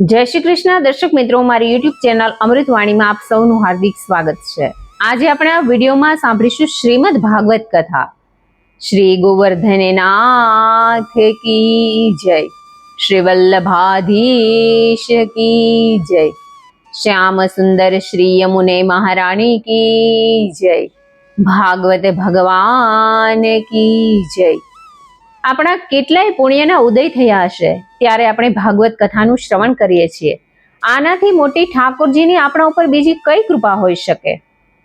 જય શ્રી કૃષ્ણ. દર્શક મિત્રો, મારી યુટ્યુબ ચેનલ અમૃતવાણીમાં આપ સૌનું હાર્દિક સ્વાગત છે. આજે આપણે આ વિડીયોમાં સાંભળીશું શ્રીમદ ભાગવત કથા. શ્રી ગોવર્ધન નાથ કી જય. શ્રી વલ્લભાધીશ કી જય. શ્યામ સુંદર શ્રી યમુને મહારાણી કી જય. ભાગવત ભગવાન કી જય. આપણા કેટલાય પુણ્યના ઉદય થયા હશે, ત્યારે આપણે ભાગવત કથાનું શ્રવણ કરીએ છીએ. આનાથી મોટી ઠાકોરજીની આપણા ઉપર બીજી કઈ કૃપા હોઈ શકે?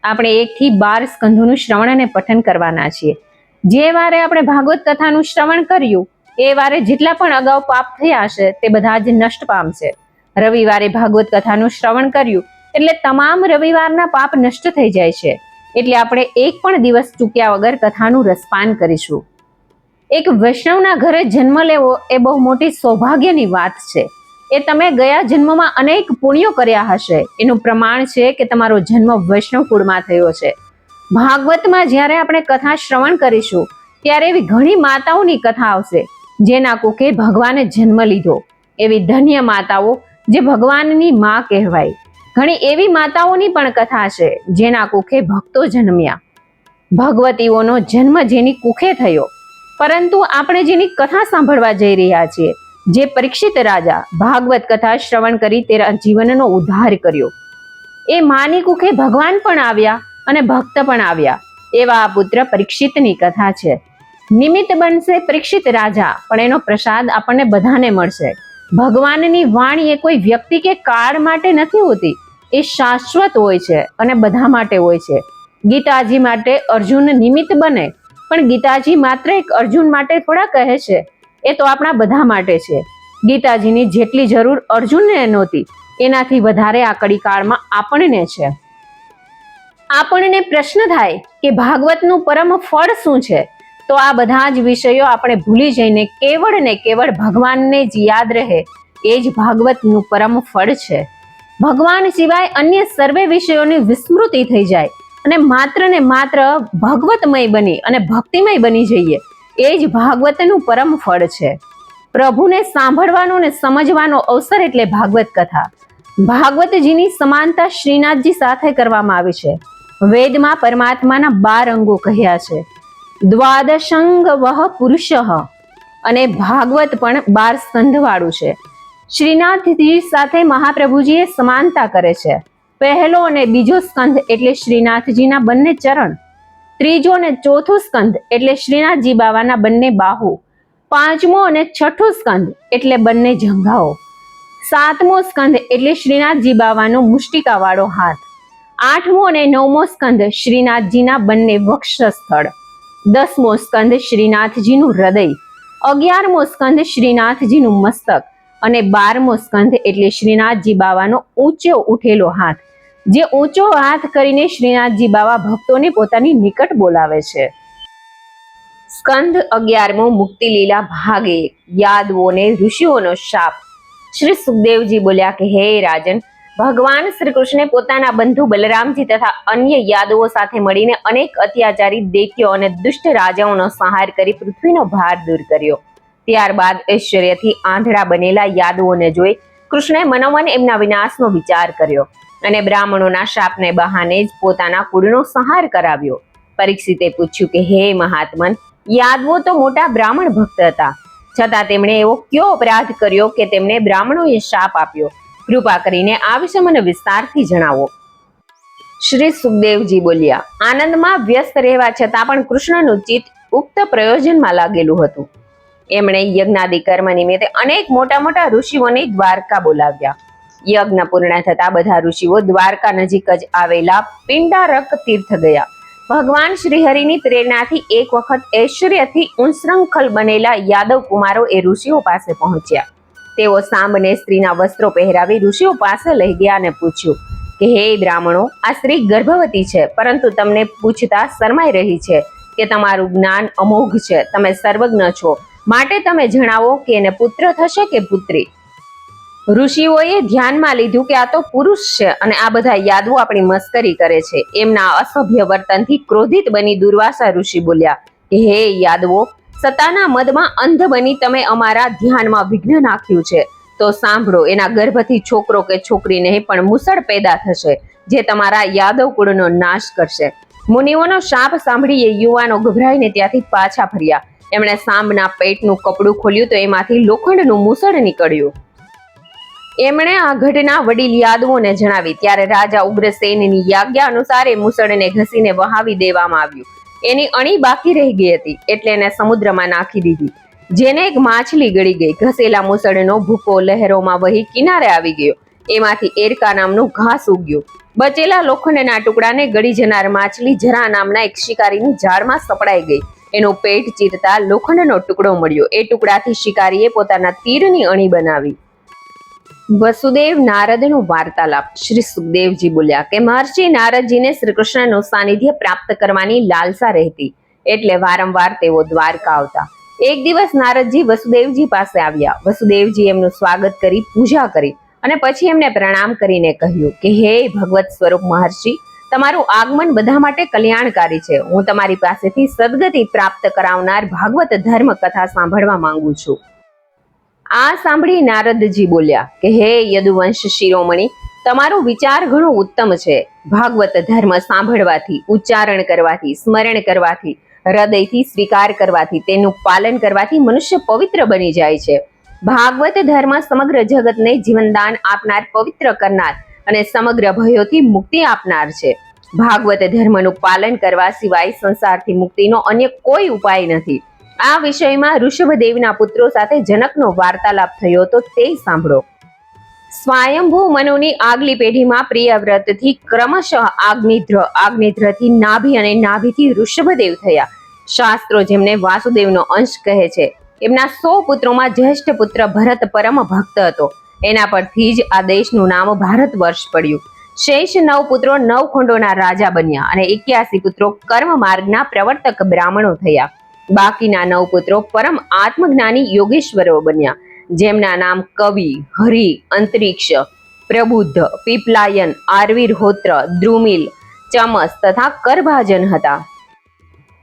આપણે એકથી બાર સ્કંધોનું શ્રવણ અને પઠન કરવાના છીએ. જે વારે આપણે ભાગવત કથાનું શ્રવણ કર્યું, એ વારે જેટલા પણ અગાઉ પાપ થયા હશે, તે બધા જ નષ્ટ પામશે. રવિવારે ભાગવત કથાનું શ્રવણ કર્યું, એટલે તમામ રવિવારના પાપ નષ્ટ થઈ જાય છે. એટલે આપણે એક પણ દિવસ ચૂક્યા વગર કથાનું રસપાન કરીશું. એક વૈષ્ણવના ઘરે જન્મ લેવો એ બહુ મોટી સૌભાગ્યની વાત છે. એ તમે ગયા જન્મમાં અનેક પુણ્યો કર્યા હશે. એનું પ્રમાણ છે કે તમારો જન્મ વૈષ્ણવ કુળમાં થયો છે. ભાગવતમાં જ્યારે આપણે કથા શ્રવણ કરીશું, ત્યારે એવી ઘણી માતાઓની કથા આવશે, જેના કુકે ભગવાને જન્મ લીધો. એવી ધન્ય માતાઓ જે ભગવાનની માં કહેવાય. ઘણી એવી માતાઓની પણ કથા છે, જેના કુખે ભક્તો જન્મ્યા. ભગવતીઓનો જન્મ જેની કુખે થયો. પરંતુ આપણે જેની કથા સાંભળવા જઈ રહ્યા છીએ, જે પરીક્ષિત રાજા ભાગવત કથા શ્રવણ કરી તેના જીવનનો ઉદ્ધાર કર્યો. એ માની કુખે ભગવાન પણ આવ્યા અને ભક્ત પણ આવ્યા. એવા આ પુત્ર પરીક્ષિતની કથા છે. નિમિત્ત બનશે પરીક્ષિત રાજા, પણ એનો પ્રસાદ આપણને બધાને મળશે. ભગવાનની વાણી એ કોઈ વ્યક્તિ કે કાળ માટે નથી હોતી. એ શાશ્વત હોય છે અને બધા માટે હોય છે. ગીતાજી માટે અર્જુન નિમિત્ત બને પણ ગીતાજી માત્ર એક અર્જુન માટે થોડા કહે છે. એ તો આપણા બધા માટે છે. ગીતાજીની જેટલી જરૂર અર્જુનને નહોતી, એનાથી વધારે આ કડીકાળમાં આપણને છે. આપણને પ્રશ્ન થાય કે ભાગવતનું પરમ ફળ શું છે? તો આ બધા જ વિષયો આપણે ભૂલી જઈને કેવળ ને કેવળ ભગવાનને જ યાદ રહે, એ જ ભાગવતનું પરમ ફળ છે. ભગવાન સિવાય અન્ય સર્વે વિષયોની વિસ્મૃતિ થઈ જાય. અને માત્ર ને માત્ર ભગવતમય બની અને ભક્તિમય બની જઈએ. એ જ ભાગવતનું પરમ ફળ છે. પ્રભુને સાંભળવાનો ને સમજવાનો અવસર એટલે ભાગવત કથા. ભાગવતજીની સમાનતા શ્રીનાથજી સાથે કરવામાં આવી છે. વેદમાં પરમાત્માના બાર અંગો કહ્યા છે. દ્વાદશંગ વહ પુરુષ અને ભાગવત પણ બાર સ્કંધવાળું છે. શ્રીનાથજી સાથે મહાપ્રભુજીએ સમાનતા કરે છે. પહેલો અને બીજો સ્કંધ એટલે શ્રીનાથજીના બંને ચરણ. ત્રીજો અને ચોથો સ્કંધ એટલે શ્રીનાથજી બાવાના બંને બાહુ. પાંચમો અને છઠ્ઠો સ્કંધ એટલે બંને જંઘાઓ. સાતમો સ્કંધ એટલે શ્રીનાથજી બાવાનો મુષ્ટિકાવાળો હાથ. આઠમો અને નવમો સ્કંધ શ્રીનાથજીના બંને વક્ષસ્થળ. દસમો સ્કંધ શ્રીનાથજીનું હૃદય. અગિયારમો સ્કંધ શ્રીનાથજીનું મસ્તક. અને બારમો સ્કંધ એટલે શ્રીનાથજી બાવાનો ઊંચો ઉઠેલો હાથ. જે ઊંચો હાથ કરીને શ્રીનાથજી બાવા ભક્તોને પોતાની નિકટ બોલાવે છે. સ્કંધ અગિયારમો મુક્તિ લીલા ભાગે યાદવોને ઋષિઓનો શાપ. શ્રી સુખદેવજી બોલ્યા કે, હે રાજન, ભગવાન શ્રી કૃષ્ણે પોતાના બંધુ બલરામજી તથા અન્ય યાદવો સાથે મળીને અનેક અત્યાચારી દૈત્યો અને દુષ્ટ રાજાઓનો સંહાર કરી પૃથ્વીનો ભાર દૂર કર્યો. ત્યારબાદ ઐશ્વર્યથી આંધળા બનેલા યાદવોને જોઈ કૃષ્ણે મનોમન એમના વિનાશનો વિચાર કર્યો અને બ્રાહ્મણોના શાપને બહાને જ પોતાના કુળનો સંહાર કરાવ્યો. પરીક્ષિતે પૂછ્યું કે, હે મહાત્મન, યાદવો તો મોટા બ્રાહ્મણ ભક્ત હતા. છતાં તેમણે એવો કયો અપરાધ કર્યો કે તેમણે બ્રાહ્મણોએ શાપ આપ્યો? કૃપા કરીને આ વિશે મને વિસ્તારથી જણાવો. શ્રી સુખદેવજી બોલ્યા, આનંદમાં વ્યસ્ત રહેવા છતાં પણ કૃષ્ણનું ચિત્ત ઉક્ત પ્રયોજનમાં લાગેલું હતું. એમણે યજ્ઞાદિ કર્મ નિમિત્તે અનેક મોટા મોટા ઋષિઓને દ્વારકા બોલાવ્યા. યજ્ઞ પૂર્ણ થતા બધા ઋષિઓ દ્વારકા નજીક જ આવેલા પિંડારક તીર્થ ગયા. ભગવાન શ્રીહરિની પ્રેરણાથી એક વખત ઐશ્વર્યથી ઉંસૃંખલ બનેલા યાદવ કુમારો એ ઋષિઓ પાસે પહોંચ્યા. તેઓ સાંભને સ્ત્રીના વસ્ત્રો પહેરાવી ઋષિઓ પાસે લઈ ગયા અને પૂછ્યું કે, હે બ્રાહ્મણો, આ સ્ત્રી ગર્ભવતી છે, પરંતુ તમને પૂછતા શરમાઈ રહી છે કે તમારું જ્ઞાન અમોઘ છે. તમે સર્વજ્ઞ છો. માટે તમે જણાવો કે એને પુત્ર થશે કે પુત્રી? ઋષિઓએ ધ્યાનમાં લીધું કે આ તો પુરુષ છે અને આ બધા યાદવો આપણી મસ્કરી કરે છે. એમના અસભ્ય વર્તનથી ક્રોધિત બની દુર્વાસા ઋષિ બોલ્યા, કે હે યાદવો સતાના મદમાં અંધ બની તમે અમારા ધ્યાનમાં વિઘ્ન નાખ્યું છે. તો સાંભળો, એના ગર્ભથી છોકરો કે છોકરી નહીં, પણ મુસળ પેદા થશે, જે તમારા યાદવ કુળનો નાશ કરશે. મુનિઓનો શાપ સાંભળીએ યુવાનો ગભરાઈને ત્યાંથી પાછા ફર્યા. એમણે સાંભના પેટનું કપડું ખોલ્યું તો એમાંથી લોખંડનું મુસળ નીકળ્યું. એમણે આ ઘટના વડીલ યાદવોને જણાવી, ત્યારે રાજા ઉગ્રસેનની આજ્ઞા અનુસાર એ મુસળને ઘસીને વહાવી દેવામાં આવ્યું. એની અણી બાકી રહી ગઈ હતી, એટલે એને સમુદ્રમાં નાખી દીધી. જેને એક માછલી ગળી ગઈ, ઘસેલા મુસળનો ભૂકો લહેરોમાં વહી કિનારે આવી ગયો. એમાંથી એરકા નામનું ઘાસ ઉગ્યું. બચેલા લોખંડના ટુકડાને ગળી જનાર માછલી જરા નામના એક શિકારીની ઝાડમાં સપડાઈ ગઈ. એનું પેટ ચીરતા લોખંડનો ટુકડો મળ્યો. એ ટુકડાથી શિકારીએ પોતાના તીરની અણી બનાવી. વસુદેવ નારદનો વાર્તાલાપ. શ્રી સુખદેવજી બોલ્યા, કે મહર્ષિ નારદજીને શ્રી સાનિધ્ય પ્રાપ્ત કરવાની લાલસા રહેતી. એટલે વારંવાર તેઓ દ્વારકા આવતા. એક દિવસ નારદજી વસુદેવજી પાસે આવ્યા. વસુદેવજી એમનું સ્વાગત કરી, પૂજા કરી અને પછી એમને પ્રણામ કરીને કહ્યું કે, હે ભગવત સ્વરૂપ મહર્ષિ તમારું આગમન બધા માટે કલ્યાણકારી છે. હું તમારી પાસેથી સદગતિ પ્રાપ્ત કરાવનાર ભાગવત ધર્મ કથા સાંભળવા માંગુ છું. આ સાંભળી નારદજી બોલ્યા કે, હે યદુવંશ શિરોમણી, તમારો વિચાર ઘણો ઉત્તમ છે. ભાગવત ધર્મ સાંભળવાથી, ઉચ્ચારણ કરવાથી, સ્મરણ કરવાથી, હૃદયથી સ્વીકાર કરવાથી, તેનું પાલન કરવાથી મનુષ્ય પવિત્ર બની જાય છે. ભાગવત ધર્મ સમગ્ર જગતને જીવનદાન આપનાર પવિત્ર કરનાર અને સમગ્ર ભયોથી મુક્તિ આપનાર છે. ભાગવત ધર્મનું પાલન કરવા સિવાય સંસારથી મુક્તિનો અન્ય કોઈ ઉપાય નથી. આ વિષયમાં ઋષભદેવના પુત્રો સાથે જનકનો વાર્તાલાપ થયો તો તે સાંભળો. સ્વયંભૂ મનુની આગલી પેઢીમાં પ્રિયવ્રતથી ક્રમશઃ આગ્નિધ્ર આગ્નિધ્રથી નાભી અને નાભીથી ઋષભદેવ થયા. શાસ્ત્રો જેમને વાસુદેવનો અંશ કહે છે, એમના સો પુત્રોમાં જ્યેષ્ઠ પુત્ર ભરત પરમ ભક્ત હતો. એના પરથી જ આ દેશનું નામ ભારત વર્ષ પડ્યું. શેષ નવ પુત્રો નવ ખંડોના રાજા બન્યા અને એક્યાસી પુત્રો કર્મ માર્ગના પ્રવર્તક બ્રાહ્મણો થયા. બાકીના નવ પુત્રો પરમ આત્મજ્ઞાની યોગેશ્વરો બન્યા, જેમના નામ કવિ, હરિ, અંતરિક્ષ, પ્રબુદ્ધ, પીપલાયન આરવીરહોત્ર દ્રુમિલ, ચમસ તથા કરભાજન હતા.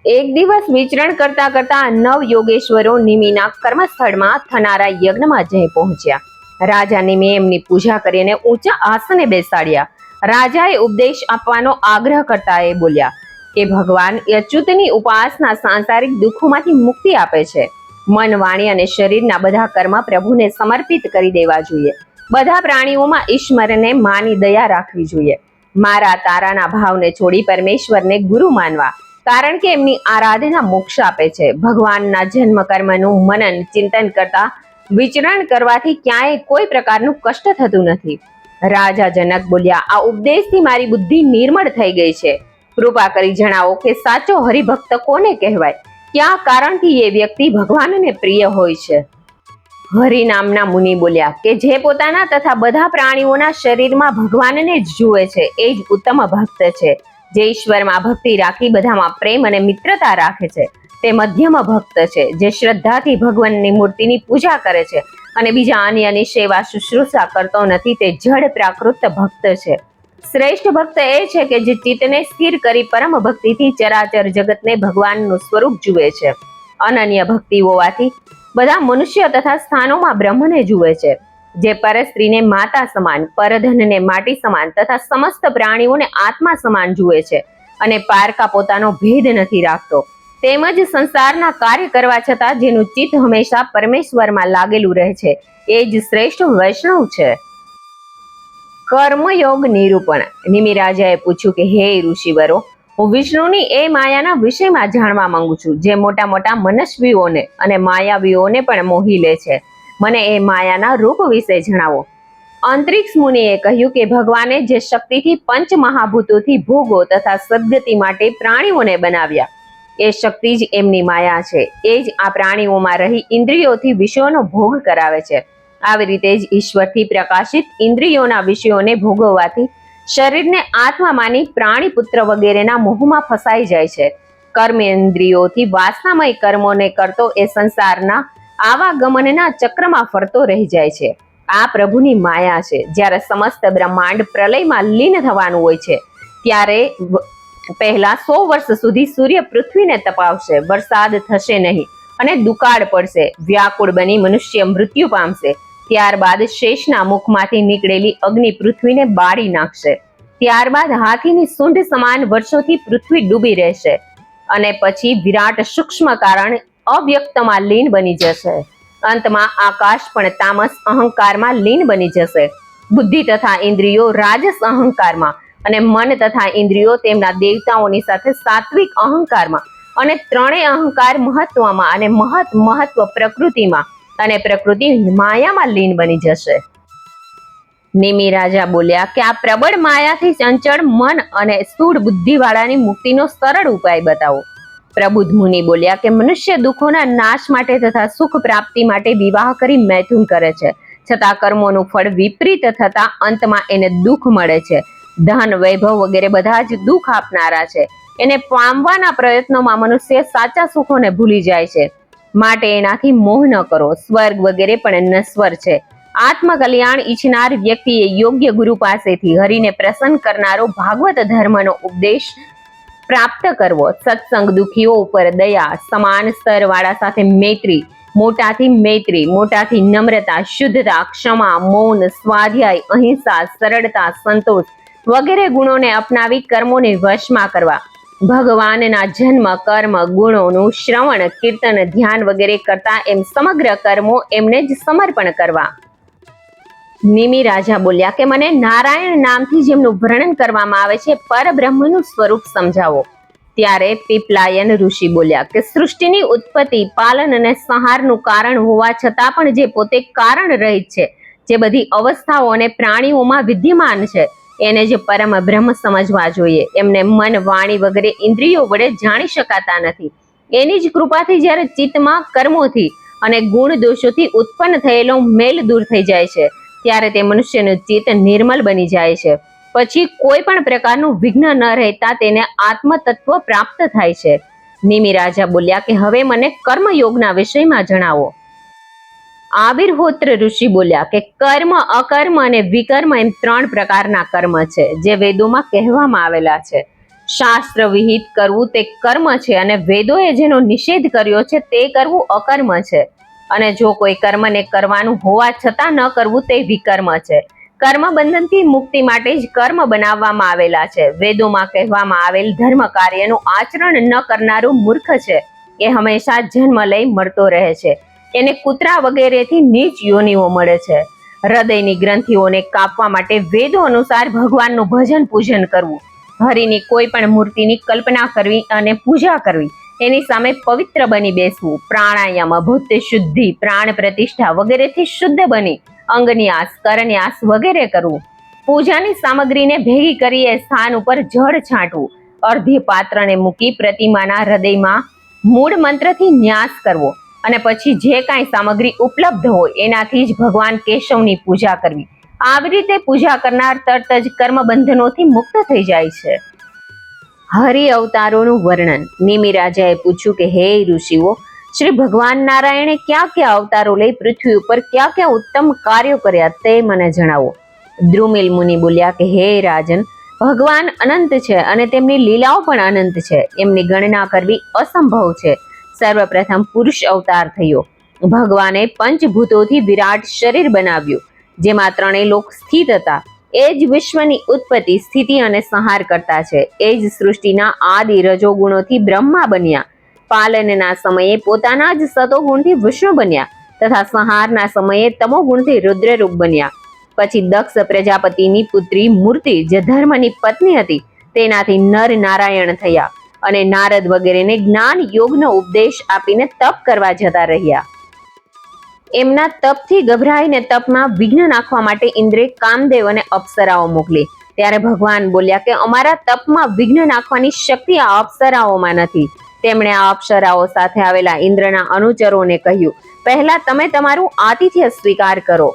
એક દિવસ વિચરણ કરતા કરતા નવ યોગેશ્વરો નિમિના કર્મસ્થળમાં થનારા યજ્ઞમાં જઈ પહોંચ્યા. રાજા નિમે એમની પૂજા કરીને ઊંચા આસને બેસાડ્યા. રાજાએ ઉપદેશ આપવાનો આગ્રહ કરતા એ બોલ્યા કે ભગવાન અચ્યુતની ઉપાસના સાંસારિક દુઃખોમાંથી મુક્તિ આપે છે. મન, વાણી અને શરીરના બધા કર્મ પ્રભુને સમર્પિત કરી દેવા જોઈએ. બધા પ્રાણીઓમાં ઈશ્વરને માની દયા રાખવી જોઈએ. મારા તારાના ભાવને છોડી પરમેશ્વરને ગુરુ માનવા, કારણ કે એમની આરાધના મોક્ષ આપે છે. ભગવાનના જન્મ કર્મનું મનન, ચિંતન કરતા વિચરણ કરવાથી ક્યાંય કોઈ પ્રકારનું કષ્ટ થતું નથી. રાજા જનક બોલ્યા, આ ઉપદેશથી મારી બુદ્ધિ નિર્મળ થઈ ગઈ છે. કૃપા કરી જણાવો કે સાચો હરિભક્ત કોને કહેવાય? ક્યાં કારણથી એ વ્યક્તિ ભગવાનને પ્રિય હોય છે? હરિ નામના મુનિ બોલ્યા, કે જે પોતાના તથા બધા પ્રાણીઓના શરીરમાં ભગવાનને જ જુએ છે, એ જ ઉત્તમ ભક્ત છે, જે ઈશ્વરમાં ભક્તિ રાખી બધામાં પ્રેમ અને મિત્રતા રાખે છે. તે મધ્યમ ભક્ત છે, જે શ્રદ્ધાથી ભગવાનની મૂર્તિની પૂજા કરે છે અને બીજા અન્યની સેવા શુશ્રુષા કરતો નથી, તે જડ પ્રાકૃત ભક્ત છે. શ્રેષ્ઠ ભક્ત એ છે કે જે ચિત્તને સ્થિર કરી પરમ ભક્તિથી ચરાચર જગતને ભગવાનનું સ્વરૂપ જુએ છે. અનન્ય ભક્તિ હોવાથી બધા મનુષ્ય તથા સ્થાનોમાં બ્રહ્મને જુએ છે, જે પરસ્ત્રીને માતા સમાન, પરધનને માટી સમાન તથા સમસ્ત પ્રાણીઓને આત્મા સમાન જુએ છે અને પારકા પોતાનો ભેદ નથી રાખતો. તેમજ સંસારના કાર્ય કરવા છતાં જેનું ચિત્ત હંમેશા પરમેશ્વરમાં લાગેલું રહે છે. એ જ શ્રેષ્ઠ વૈષ્ણવ છે. કર્મયોગ નિરૂપણ. નિમિરાજાએ પૂછ્યું કે, હે ઋષિવરો, હું વિષ્ણુની એ માયાના વિષયમાં જાણવા માંગુ છું, જે મોટા મોટા મનસ્વીઓને અને માયાવીઓને પણ મોહી લે છે. મને એ માયાના રૂપ વિશે જણાવો. અંતરિક્ષ મુનિએ કહ્યું કે, ભગવાને જે શક્તિથી પંચ મહાભૂતોથી ભોગો તથા સદગતિ માટે પ્રાણીઓને બનાવ્યા એ શક્તિ જ એમની માયા છે. એ જ આ પ્રાણીઓમાં રહી ઇન્દ્રિયોથી વિષયોનો ભોગ કરાવે છે. આવી રીતે જ ઈશ્વરથી પ્રકાશિત ઇન્દ્રિયોના વિષયોને ભોગવવાથી શરીરને આત્મા માની પ્રાણી પુત્ર વગેરેના મોહમાં ફસાઈ જાય છે. કર્મેન્દ્રિયોથી વાસનામય કર્મોને કરતો એ સંસારના આવાગમનના ચક્રમાં ફરતો રહી જાય છે. આ પ્રભુની માયા છે. જ્યારે સમસ્ત બ્રહ્માંડ પ્રલયમાં લીન થવાનું હોય છે, ત્યારે પહેલા સો વર્ષ સુધી સૂર્ય પૃથ્વીને તપાવશે. વરસાદ થશે નહીં અને દુકાળ પડશે. વ્યાકુળ બની મનુષ્ય મૃત્યુ પામશે. ત્યારબાદ શેષના મુખમાંથી નીકળેલી અગ્નિ પૃથ્વીને બાળી નાખશે. ત્યારબાદ હાથીની સૂંઢ સમાન વર્ષોથી પૃથ્વી ડૂબી રહેશે અને પછી વિરાટ સૂક્ષ્મ કારણ અવ્યક્તમાં લીન બની જશે. અંતમાં આકાશ પણ તામસ અહંકારમાં લીન બની જશે. બુદ્ધિ તથા ઇન્દ્રિયો રાજસ અહંકારમાં અને મન તથા ઇન્દ્રિયો તેમના દેવતાઓની સાથે સાત્વિક અહંકારમાં અને ત્રણેય અહંકાર મહત્વમાં અને મહત મહત્વ પ્રકૃતિમાં અને પ્રકૃતિ માયામાં લીન બની જશે. નિમિ રાજા બોલ્યા કે આ પ્રબળ માયાથી ચંચળ મન અને સ્થૂળ બુદ્ધિવાળાની મુક્તિનો સરળ ઉપાય બતાવો. પ્રબુદ્ધ મુનિ બોલ્યા કે મનુષ્ય દુઃખોના નાશ માટે તથા સુખ પ્રાપ્તિ માટે વિવાહ કરી મૈથુન કરે છે. છતાં કર્મોનું ફળ વિપરીત થતા અંતમાં એને દુઃખ મળે છે. ધન, વૈભવ વગેરે બધા જ દુઃખ આપનારા છે. એને પામવાના પ્રયત્નોમાં મનુષ્ય સાચા સુખોને ભૂલી જાય છે. માટે એનાથી મોહ ન કરો. સ્વર્ગ વગેરે પણ નશ્વર છે. આત્મકલ્યાણ ઈચ્છનાર વ્યક્તિએ યોગ્ય ગુરુ પાસેથી હરિને પ્રસન્ન કરનારો ભાગવત ધર્મનો ઉપદેશ પ્રાપ્ત કરવો. સત્સંગ દુખીઓ ઉપર દયા, સમાન સ્તરવાળા સાથે મૈત્રી, મોટાથી મૈત્રી, મોટાથી નમ્રતા, શુદ્ધતા, ક્ષમા, મૌન, સ્વાધ્યાય, અહિંસા, સરળતા, સંતોષ વગેરે ગુણોને અપનાવી કર્મોને વશમાં કરવા. ભગવાનના જન્મ, કર્મ, ગુણોનું શ્રવણ, કીર્તન, ધ્યાન વગેરે કરતા એમ સમગ્ર કર્મો એમને જ સમર્પણ કરવા. નિમિ રાજા બોલ્યા કે મને નારાયણ નામથી જેમનું વર્ણન કરવામાં આવે છે, પરબ્રહ્મનું સ્વરૂપ સમજાવો. ત્યારે પીપલાયન ઋષિ બોલ્યા કે સૃષ્ટિની ઉત્પત્તિ, પાલન અને સંહારનું કારણ હોવા છતાં પણ જે પોતે કારણ રહિત છે, જે બધી અવસ્થાઓ અને પ્રાણીઓમાં વિદ્યમાન છે એને જે પરમ બ્રહ્મ સમજવા જોઈએ. એમને મન, વાણી વગેરે ઇન્દ્રિયો વડે જાણી શકાતા નથી. એની જ કૃપાથી જ્યારે ચિત્તમાં કર્મોથી અને ગુણ દોષોથી ઉત્પન્ન થયેલો મેલ દૂર થઈ જાય છે, ત્યારે તે મનુષ્યનું ચિત્ત નિર્મલ બની જાય છે. પછી કોઈ પણ પ્રકારનું વિઘ્ન ન રહેતા તેને આત્મતત્વ પ્રાપ્ત થાય છે. નિમિ રાજા બોલ્યા કે, હવે મને કર્મયોગના વિષયમાં જણાવો. આવિર્હોત્ર ઋષિ બોલ્યા કે કર્મ, અકર્મ અને વિકર્મ એમ ત્રણ પ્રકારના કર્મ છે, જે વેદોમાં કહેવામાં આવેલા છે. શાસ્ત્ર વિહિત કરવું તે કર્મ છે અને વેદોએ જેનો નિષેધ કર્યો છે તે કરવું અકર્મ છે. અને જો કોઈ કર્મને કરવાનું હોવા છતાં ન કરવું તે વિકર્મ છે. કર્મ બંધનથી મુક્તિ માટે જ કર્મ બનાવવામાં આવેલા છે. વેદોમાં કહેવામાં આવેલ ધર્મ કાર્યનું આચરણ ન કરનારું મૂર્ખ છે. એ હંમેશા જન્મ લઈ મળતો રહે છે. એને કૂતરા વગેરેથી નીચ યોનિઓ મળે છે. હૃદયની ગ્રંથિઓને કાપવા માટે વેદો અનુસાર ભગવાનનું ભજન પૂજન કરવું. હરિની કોઈ પણ મૂર્તિની કલ્પના કરવી અને પૂજા કરવી, એની સામે પવિત્ર બની બેસવું, પ્રાણાયામ, અભૂત શુદ્ધિ, પ્રાણ પ્રતિષ્ઠા વગેરેથી શુદ્ધ બની અંગન્યાસ કરન્યાસ વગેરે કરવું. પૂજાની સામગ્રીને ભેગી કરી એ સ્થાન ઉપર જળ છાંટવું. અર્ધી પાત્રને મૂકી પ્રતિમાના હૃદયમાં મૂળ મંત્રથી ન્યાસ કરવો. અને પછી જે કાંઈ સામગ્રી ઉપલબ્ધ હોય એનાથી જ ભગવાન કેશવની પૂજા કરવી. આવી રીતે પૂજા કરનાર તરત જ કર્મ બંધનોથી મુક્ત થઈ જાય છે. હરિ અવતારોનું વર્ણન. નિમિ રાજાએ પૂછ્યું કે, હે ઋષિઓ, શ્રી ભગવાન નારાયણે ક્યાં ક્યાં અવતારો લઈ પૃથ્વી ઉપર ક્યાં ક્યાં ઉત્તમ કાર્યો કર્યા તે મને જણાવો. દ્રુમિલ મુનિ બોલ્યા કે, હે રાજન, ભગવાન અનંત છે અને તેમની લીલાઓ પણ અનંત છે. એમની ગણના કરવી અસંભવ છે. સર્વપ્રથમ પુરુષ અવતાર થયો. ભગવાને પંચભૂતોથી વિરાટ શરીર બનાવ્યું, જેમાં ત્રણેય લોક સ્થિત હતા. એ જ વિશ્વની ઉત્પત્તિ, સ્થિતિ અને સંહાર કરતા છે. એ જ સૃષ્ટિના આદિ રજોગુણોથી બ્રહ્મા બન્યા. પાલનના સમયે પોતાના જ સતોગુણથી વિષ્ણુ બન્યા તથા સંહારના સમયે તમોગુણથી રુદ્રરૂપ બન્યા. પછી દક્ષ પ્રજાપતિની પુત્રી મૂર્તિ, જે ધર્મની પત્ની હતી, તેનાથી નર નારાયણ થયા. અને નારદ વગેરેને જ્ઞાન યોગનો ઉપદેશ આપીને તપ કરવા જતા રહ્યા. એમના તપથી ગભરાઈને તપમાં વિઘ્ન નાખવા માટે ઇન્દ્રે કામદેવ અને અપ્સરાઓ મોકલી. ત્યારે ભગવાન બોલ્યા કે અમારા તપમાં વિઘ્ન નાખવાની શક્તિ આ અપ્સરાઓમાં નથી. તેમણે આ અપ્સરાઓ સાથે આવેલા ઇન્દ્રના અનુચરોને કહ્યું, પહેલા તમે તમારું આતિથ્ય સ્વીકાર કરો.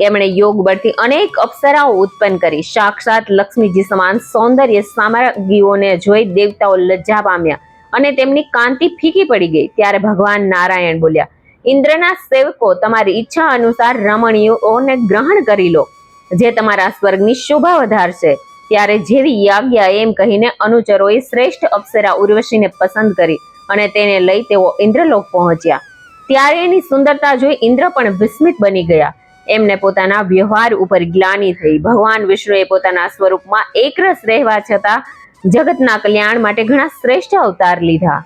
એમણે યોગ બળથી અનેક અપ્સરાઓ ઉત્પન્ન કરી. સાક્ષાત લક્ષ્મીજી સમાન સૌંદર્ય સામગ્રીઓને જોઈ દેવતાઓ લજ્જા પામ્યા અને તેમની કાંતિ ફીકી પડી ગઈ. ત્યારે ભગવાન નારાયણ બોલ્યા, ઇન્દ્રના સેવકો, તમારી ઈચ્છા અનુસાર રમણીયોને ગ્રહણ કરી લો. જે તમારા સ્વર્ગની શોભા વધારશે, ત્યારે જેવી યાજ્ઞા એમ કહીને અનુચરોએ શ્રેષ્ઠ અપ્સરા ઉર્વશીને પસંદ કરી અને તેને લઈ તેઓ ઇન્દ્રલોક પહોંચ્યા. ત્યારે એની સુંદરતા જોઈ ઇન્દ્ર પણ વિસ્મિત બની ગયા. એમને પોતાના વ્યવહાર ઉપર ગ્લાની થઈ. ભગવાન વિષ્ણુએ પોતાના સ્વરૂપમાં એકરસ રહેવા છતાં જગતના કલ્યાણ માટે ઘણા શ્રેષ્ઠ અવતાર લીધા.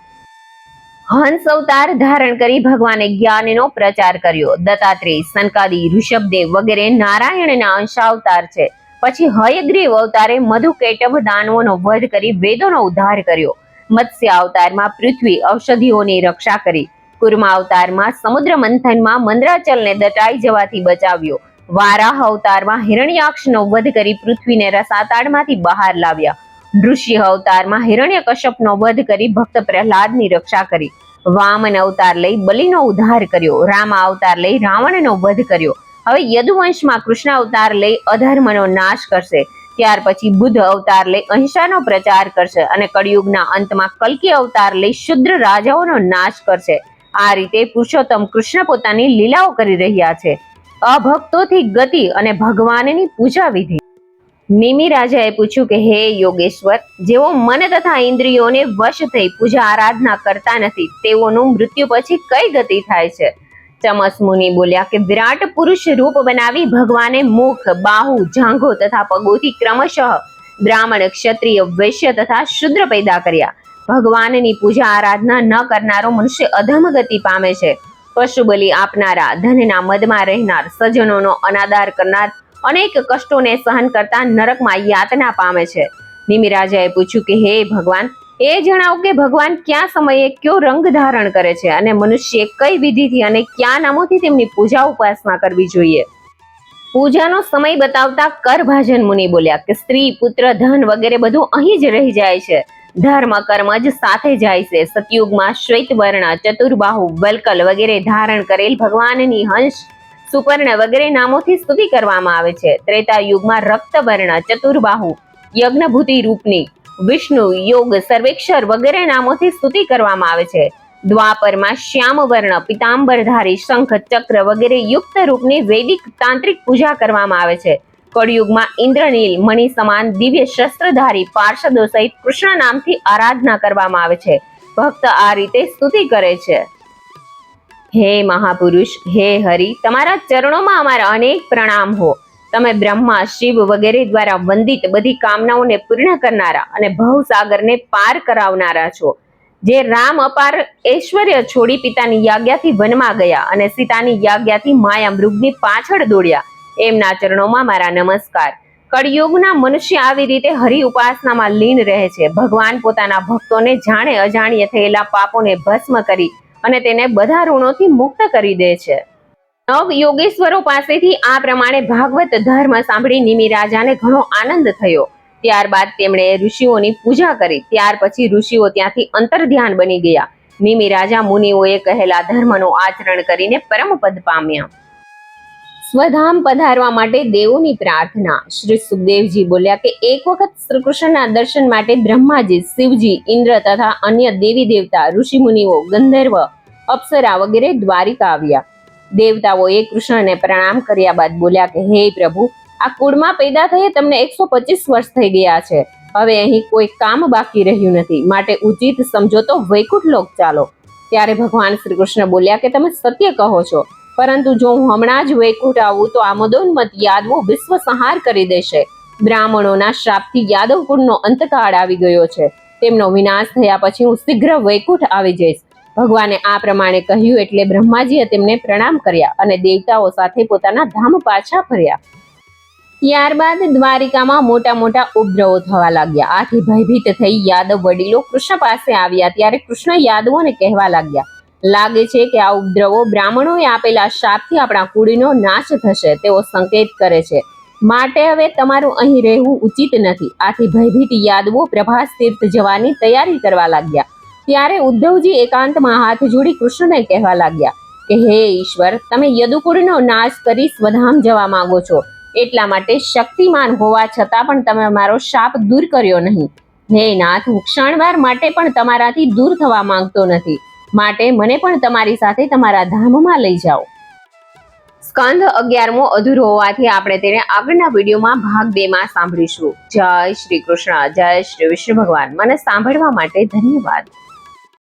હંસ અવતાર ધારણ કરી ભગવાને જ્ઞાનનો પ્રચાર કર્યો. દત્તાત્રેય સનકાદી ઋષભદેવ વગેરે નારાયણના અંશાવતાર છે. પછી હયગ્રીવ અવતારે મધુ મધુકેટભ દાનવોનો વધ કરી વેદોનો ઉદ્ધાર કર્યો. મત્સ્ય અવતારમાં પૃથ્વી ઔષધિઓની રક્ષા કરી. કુર્મા અવતારમાં સમુદ્ર મંથનમાં મંદરાચલને દટાઈ જવાથી બચાવ્યો. વારાહ અવતારમાં હિરણ્યાક્ષનો વધ કરી પૃથ્વીને રસાતાળમાંથી બહાર લાવ્યા. નૃષિ અવતારમાં હિરણ્ય વધ કરી ભક્ત પ્રહલાદની રક્ષા કરી. વામન અવતાર લઈ બલિનો ઉદ્ધાર કર્યો. રામ અવતાર લઈ રાવણનો વધ કર્યો. હવે યદુવંશમાં કૃષ્ણ અવતાર લઈ અધર્મનો નાશ કરશે. ત્યાર પછી બુદ્ધ અવતાર લઈ અહિંસાનો પ્રચાર કરશે અને કળિયુગના અંતમાં કલ્કી અવતાર લઈ શુદ્ર રાજાઓનો નાશ કરશે. આ રીતે પુરુષોત્તમ કૃષ્ણ પોતાની લીલાઓ કરી રહ્યા છે. અભક્તોથી ગતિ અને ભગવાનની પૂજા વિધિ. નિમી રાજાએ પૂછ્યું કે, હે યોગેશ્વર, જેઓ મન તથા ઇન્દ્રિયોને વશ થઈ પૂજા આરાધના કરતા નથી, તેઓનું મૃત્યુ પછી કઈ ગતિ થાય છે? ચમસ મુનિ બોલ્યા કે, વિરાટ પુરુષ રૂપ બનાવી ભગવાને મુખ, બાહુ, જાંઘો તથા પગોથી ક્રમશઃ બ્રાહ્મણ ક્ષત્રિય વૈશ્ય તથા શુદ્ર પેદા કર્યા. ભગવાનની પૂજા આરાધના ન કરનારો મનુષ્ય અધમ ગતિ પામે છે. પશુ બલિ આપનારા, ધનના મદમાં રહેનાર સજનોનો અનાદાર કરનાર અનેક કષ્ટોને સહન કરતા નરકમાં યાતના પામે છે. નિમિરાજાએ પૂછ્યું કે, હે ભગવાન, એ જણાવો કે ભગવાન કયા સમયે કયો રંગ ધારણ કરે છે અને મનુષ્ય કઈ વિધિથી અને કયા નામોથી તેમની પૂજા ઉપાસના કરવી જોઈએ? પૂજાનો સમય બતાવતા કરભાજન મુનિ બોલ્યા કે, સ્ત્રી, પુત્ર, ધન વગેરે બધું અહીં જ રહી જાય છે. ધર્મ કર્મ જ સાથે જાય છે. સતયુગમાં શ્વેત વર્ણ, ચતુર્બાહુ, વલકલ વગેરે ધારણ કરેલ ભગવાનની હંસ સુપર્ણ વગેરે નામોથી સ્તુતિ કરવામાં આવે છે. ત્રેતા યુગમાં રક્તવર્ણ ચતુર્બાહુ, યજ્ઞભૂતિ રૂપની, વિષ્ણુ, યોગ, સર્વેક્ષર વગેરે નામોથી સ્તુતિ કરવામાં આવે છે. દ્વાપરમાં શ્યામ વર્ણ, પિતાંબરધારી, શંખ ચક્ર વગેરે યુક્ત રૂપની વૈદિક તાંત્રિક પૂજા કરવામાં આવે છે. કળયુગમાં ઇન્દ્રનીલ મણિ સમાન દિવ્ય શસ્ત્રધારી પાર્ષદો સહિત કૃષ્ણ નામથી આરાધના કરવામાં આવે છે. ભક્ત આ રીતે સ્તુતિ કરે છે. હે મહાપુરુષ, હે હરિ, તમારા ચરણોમાં અમારા અનેક પ્રણામ હો. તમે બ્રહ્મા, શિવ વગેરે દ્વારા વંદિત બધી કામનાઓને પૂર્ણ કરનારા અને ભવસાગરને પાર કરાવનારા છો. જે રામ અપાર ઐશ્વર્ય છોડી પિતાની યાજ્ઞાથી વનમાં ગયા અને સીતાની યાજ્ઞાથી માયા મૃગની પાછળ દોડ્યા. એમના ચરણોમાં મારા નમસ્કાર. કળિયુગના મનુષ્ય આવી રીતે હરિ ઉપાસનામાં લીન રહે છે. ભગવાન પોતાના ભક્તોને જાણે અજાણ્ય થયેલા પાપોને ભસ્મ કરી અને તેને બધા ઋણોથી મુક્ત કરી દે છે. નવ યોગેશ્વરો પાસેથી આ પ્રમાણે ભાગવત ધર્મ સાંભળી નિમિ રાજાને ઘણો આનંદ થયો. ત્યારબાદ તેમણે ઋષિઓની પૂજા કરી. ત્યાર પછી ઋષિઓ ત્યાંથી અંતર ધ્યાન બની ગયા. નિમિ રાજા મુનિઓએ કહેલા ધર્મનું આચરણ કરીને પરમપદ પામ્યા. સ્વધામ પધારવા માટે દેવોની પ્રાર્થના. શ્રી સુખદેવજી બોલ્યા કે એક વખત શ્રી કૃષ્ણના દર્શન માટે બ્રહ્માજી, શિવજી, ઇન્દ્ર તથા અન્ય દેવી દેવતા, ઋષિ મુનિઓ, ગંધર્વ, અપ્સરા વગેરે દ્વારિકા આવ્યા. દેવતાઓએ કૃષ્ણને પ્રણામ કર્યા બાદ બોલ્યા કે, હે પ્રભુ, આ કુળમાં પેદા થયે તમને એકસો પચીસ વર્ષ થઈ ગયા છે. હવે અહીં કોઈ કામ બાકી રહ્યું નથી. માટે ઉચિત સમજો તો વૈકુંઠ લોક ચાલો. ત્યારે ભગવાન શ્રી કૃષ્ણ બોલ્યા કે, તમે સત્ય કહો છો. પરંતુ જો હું હમણાં જ વૈકુંઠ આવું, તો આ મદોન્મત યાદવો વિશ્વ સંહાર કરી દેશે. બ્રાહ્મણોના શ્રાપથી યાદવ કુળનો અંતકાળ આવી ગયો છે. તેમનો વિનાશ થયા પછી હું શીઘ્ર વૈકુંઠ આવી જઈશ. ભગવાને આ પ્રમાણે કહ્યું એટલે બ્રહ્માજીએ તેમને પ્રણામ કર્યા અને દેવતાઓ સાથે પોતાના ધામ પાછા ફર્યા. ત્યારબાદ દ્વારિકામાં મોટા મોટા ઉપદ્રવો થવા લાગ્યા. આથી ભયભીત થઈ યાદવ વડીલો કૃષ્ણ પાસે આવ્યા, ત્યારે કૃષ્ણ યાદવોને કહેવા લાગ્યા લાગે છે કે આ ઉપદ્રવો બ્રાહ્મણોએ આપેલા શાપથી આપણા કુળનો નાશ થશે તેવો સંકેત કરે છે. માટે હવે તમારું અહીં રહેવું ઉચિત નથી. આથી ભયભીત યાદવો પ્રભાસ તીર્થ જવાની તૈયારી કરવા લાગ્યા. ત્યારે ઉદ્ધવજી એકાંતમાં હાથ જોડી કૃષ્ણને કહેવા લાગ્યા કે, હે ઈશ્વર, તમે યદુકુળનો નાશ કરી સ્વધામ જવા માંગો છો. એટલા માટે શક્તિમાન હોવા છતાં પણ તમે મારો શાપ દૂર કર્યો નહીં. હે નાથ, હું ક્ષણવાર માટે પણ તમારાથી દૂર થવા માંગતો નથી. માટે મને પણ તમારી સાથે તમારા ધામમાં લઈ જાઓ. સ્કંદ અગિયારમો અધૂરો હોવાથી આપણે તેને આગળના વિડીયોમાં ભાગ બે માં સાંભળીશું. જય શ્રી કૃષ્ણ, જય શ્રી વિષ્ણુ ભગવાન. મને સાંભળવા માટે ધન્યવાદ.